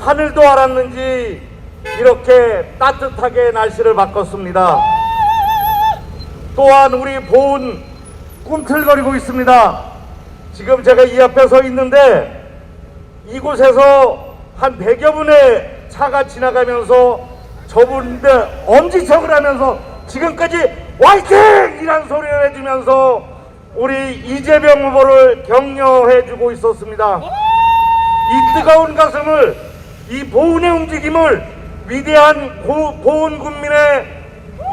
하늘도 알았는지 이렇게 따뜻하게 날씨를 바꿨습니다. 또한 우리 보은 꿈틀거리고 있습니다. 지금 제가 이 앞에 서 있는데 이곳에서 한 100여 분의 차가 지나가면서 저분들 엄지척을 하면서 지금까지 화이팅! 이란 소리를 해주면서 우리 이재명 후보를 격려해주고 있었습니다. 이 뜨거운 가슴을 이 보은의 움직임을 위대한 고- 보은 국민의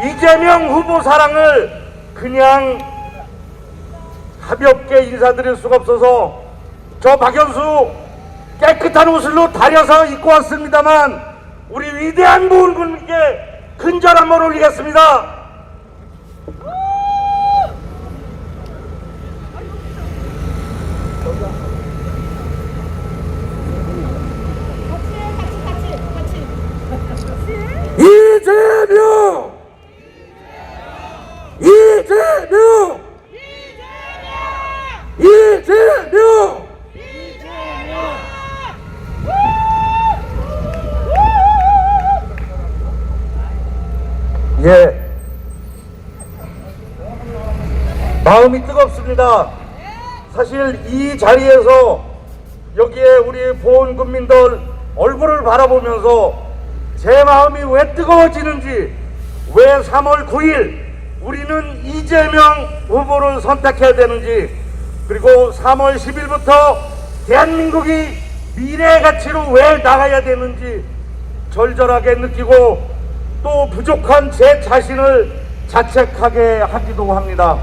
이재명 후보 사랑을 그냥 가볍게 인사드릴 수가 없어서 저 박연수 깨끗한 옷을로 다려서 입고 왔습니다만 우리 위대한 보은 국민께 큰절 한번 올리겠습니다. 이재명! 이재명! 이재명! 예. 마음이 뜨겁습니다. 사실 이 자리에서 여기에 우리 보온 국민들 얼굴을 바라보면서 제 마음이 왜 뜨거워지는지 왜 3월 9일 우리는 이재명 후보를 선택해야 되는지 그리고 3월 10일부터 대한민국이 미래의 가치로 왜 나가야 되는지 절절하게 느끼고 또 부족한 제 자신을 자책하게 하기도 합니다.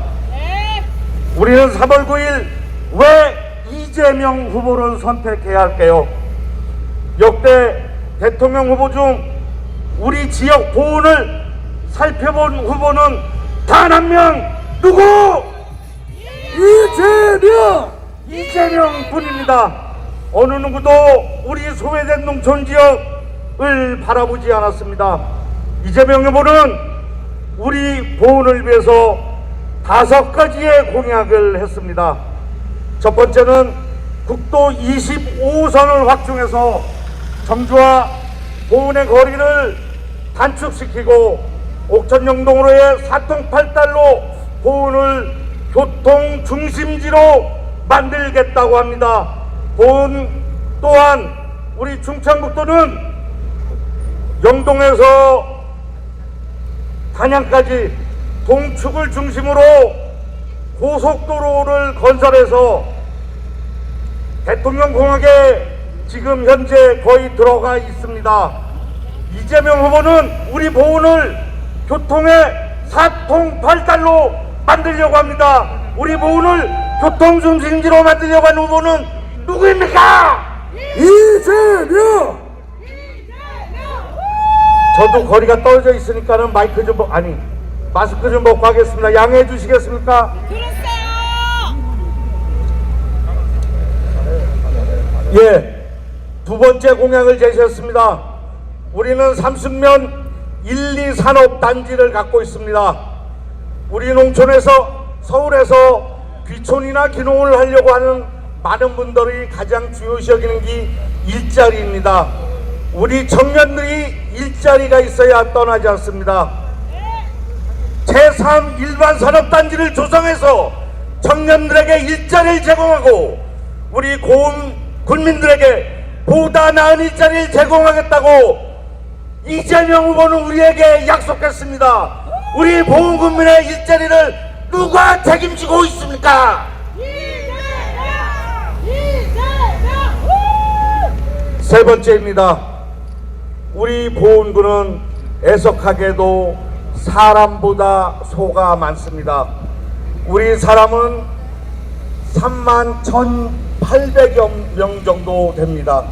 우리는 3월 9일 왜 이재명 후보를 선택해야 할까요? 역대 대통령 후보 중 우리 지역 보훈을 살펴본 후보는 단 한 명 누구? 이재명! 이재명 뿐입니다. 어느 누구도 우리 소외된 농촌 지역을 바라보지 않았습니다. 이재명 후보는 우리 보훈을 위해서 다섯 가지의 공약을 했습니다. 첫 번째는 국도 25호선을 확충해서 청주와 보은의 거리를 단축시키고 옥천영동으로의 사통팔달로 보은을 교통 중심지로 만들겠다고 합니다. 보은 또한 우리 충청북도는 영동에서 단양까지 동축을 중심으로 고속도로를 건설해서 대통령 공항에 지금 현재 거의 들어가 있습니다. 이재명 후보는 우리 보훈을 교통의 사통팔달로 만들려고 합니다. 우리 보훈을 교통 중심지로 만들려고 하는 후보는 누구입니까? 이재명! 저도 거리가 떨어져 있으니까는 마이크 좀, 벗- 아니, 마스크 좀 벗고 하겠습니다. 양해해 주시겠습니까? 예, 두 번째 공약을 제시했습니다. 우리는 삼순면 1, 2 산업 단지를 갖고 있습니다. 우리 농촌에서 서울에서 귀촌이나 귀농을 하려고 하는 많은 분들이 가장 중요시 여기는 게 일자리입니다. 우리 청년들이 일자리가 있어야 떠나지 않습니다. 제3 일반 산업단지를 조성해서 청년들에게 일자리를 제공하고 우리 고은 군민들에게 보다 나은 일자리를 제공하겠다고 이재명 후보는 우리에게 약속했습니다. 우리 보은 국민의 일자리를 누가 책임지고 있습니까? 세 번째입니다. 우리 보훈군은 애석하게도 사람보다 소가 많습니다. 우리 사람은 3만 1,800여 명 정도 됩니다.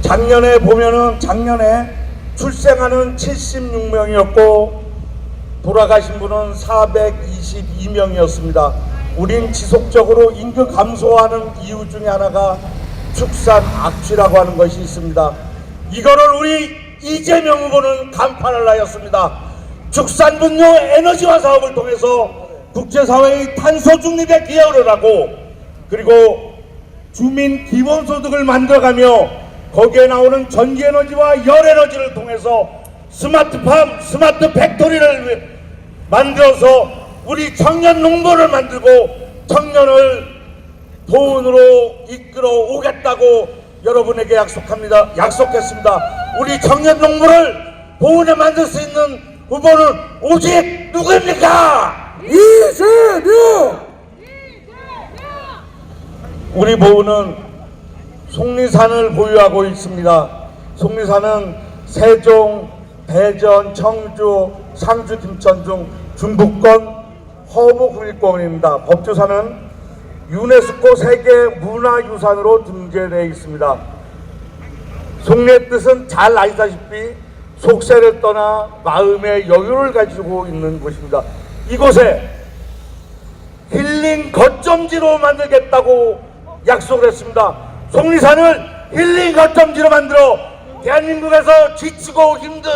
작년에 보면은 작년에 출생하는 76명이었고 돌아가신 분은 422명이었습니다. 우린 지속적으로 인구 감소하는 이유 중에 하나가 축산 악취라고 하는 것이 있습니다. 이거를 우리 이재명 후보는 간판을 하였습니다. 축산분뇨 에너지화 사업을 통해서 국제사회의 탄소 중립에 기여를 하고 그리고 주민 기본소득을 만들어가며 거기에 나오는 전기에너지와 열에너지를 통해서 스마트팜, 스마트 팩토리를 만들어서 우리 청년 농부를 만들고 청년을 보훈으로 이끌어 오겠다고 여러분에게 약속합니다. 약속했습니다. 우리 청년 농부를 보훈에 만들 수 있는 후보는 오직 누구입니까? 이재명! 우리 보훈은 속리산을 보유하고 있습니다. 속리산은 세종, 대전, 청주, 상주, 김천 중 중부권 허브 국립공원입니다. 법조사는 유네스코 세계 문화유산으로 등재되어 있습니다. 속리의 뜻은 잘 아시다시피 속세를 떠나 마음의 여유를 가지고 있는 곳입니다. 이곳에 힐링 거점지로 만들겠다고 약속을 했습니다. 속리산을 힐링 거점지로 만들어 대한민국에서 지치고 힘든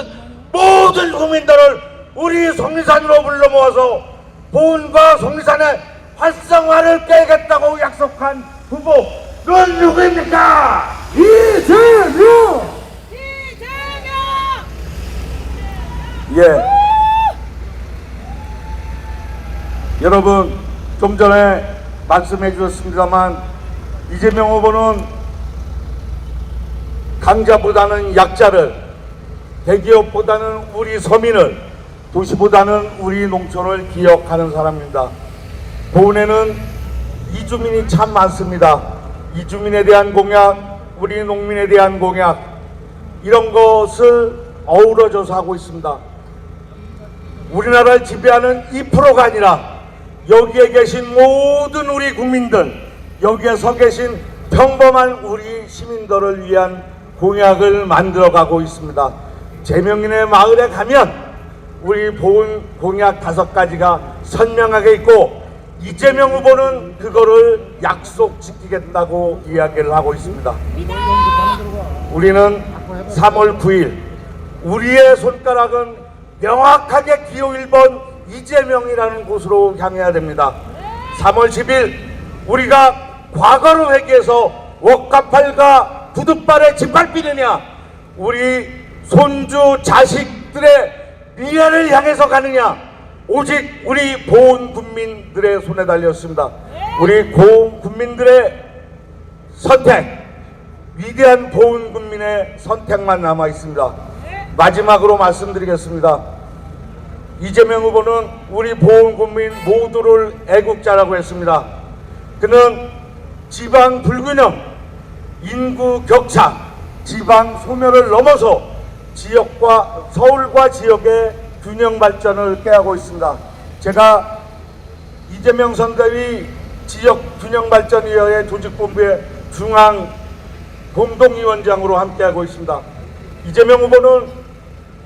모든 국민들을 우리 속리산으로 불러 모아서 보훈과 속리산의 활성화를 깨겠다고 약속한 후보 는 누구입니까? 이재명! 예. 여러분 좀 전에 말씀해 주셨습니다만 이재명 후보는 강자보다는 약자를 대기업보다는 우리 서민을 도시보다는 우리 농촌을 기억하는 사람입니다. 보은에는 이주민이 참 많습니다. 이주민에 대한 공약, 우리 농민에 대한 공약 이런 것을 어우러져서 하고 있습니다. 우리나라를 지배하는 2%가 아니라 여기에 계신 모든 우리 국민들, 여기에 서 계신 평범한 우리 시민들을 위한 공약을 만들어가고 있습니다. 제명인의 마을에 가면 우리 보훈 공약 다섯 가지가 선명하게 있고 이재명 후보는 그거를 약속 지키겠다고 이야기를 하고 있습니다. 우리는 3월 9일 우리의 손가락은 명확하게 기호 1번 이재명이라는 곳으로 향해야 됩니다. 3월 10일 우리가 과거를 회귀해서 원가팔과 부둣발에 짓밟 비느냐 우리 손주 자식들의 미래를 향해서 가느냐 오직 우리 보훈 국민들의 손에 달렸습니다. 우리 고은 국민들의 선택 위대한 보훈 국민의 선택만 남아 있습니다. 마지막으로 말씀드리겠습니다. 이재명 후보는 우리 보훈 국민 모두를 애국자라고 했습니다. 그는 지방 불균형, 인구 격차, 지방 소멸을 넘어서 지역과 서울과 지역의 균형 발전을 꾀하고 있습니다. 제가 이재명 선대위 지역 균형 발전위원회 조직본부의 중앙 공동위원장으로 함께하고 있습니다. 이재명 후보는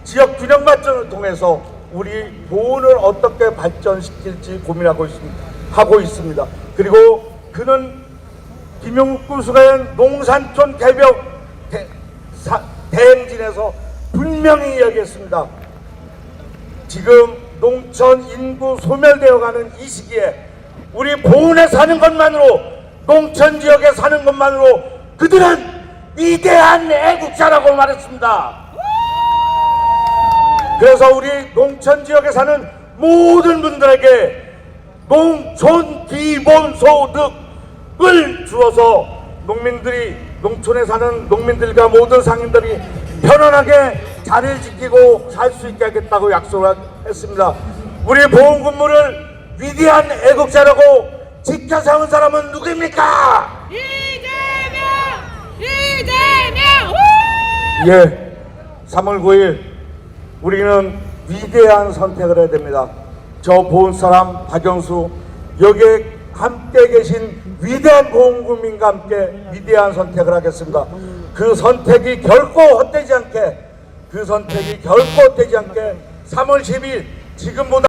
지역 균형 발전을 통해서 우리 보훈을 어떻게 발전시킬지 고민하고 있습니다. 하고 있습니다. 그리고 그는 김용국 군수가 농산촌 개벽 대, 사, 대행진에서 분명히 이야기했습니다. 지금 농촌 인구 소멸되어가는 이 시기에 우리 보훈에 사는 것만으로 농촌 지역에 사는 것만으로 그들은 위대한 애국자라고 말했습니다. 그래서 우리 농촌 지역에 사는 모든 분들에게 농촌 기본 소득을 주어서 농민들이 농촌에 사는 농민들과 모든 상인들이 편안하게 자리를 지키고 살 수 있게 하겠다고 약속을 했습니다. 우리 보훈근무를 위대한 애국자라고 지켜 세운 사람은 누구입니까? 이재명! 이재명! 우! 예, 3월 9일 우리는 위대한 선택을 해야 됩니다. 저 보훈 사람 박영수 여기에 함께 계신 위대한 보훈국민과 함께 위대한 선택을 하겠습니다. 그 선택이 결코 헛되지 않게 그 선택이 결코 헛되지 않게 3월 10일 지금보다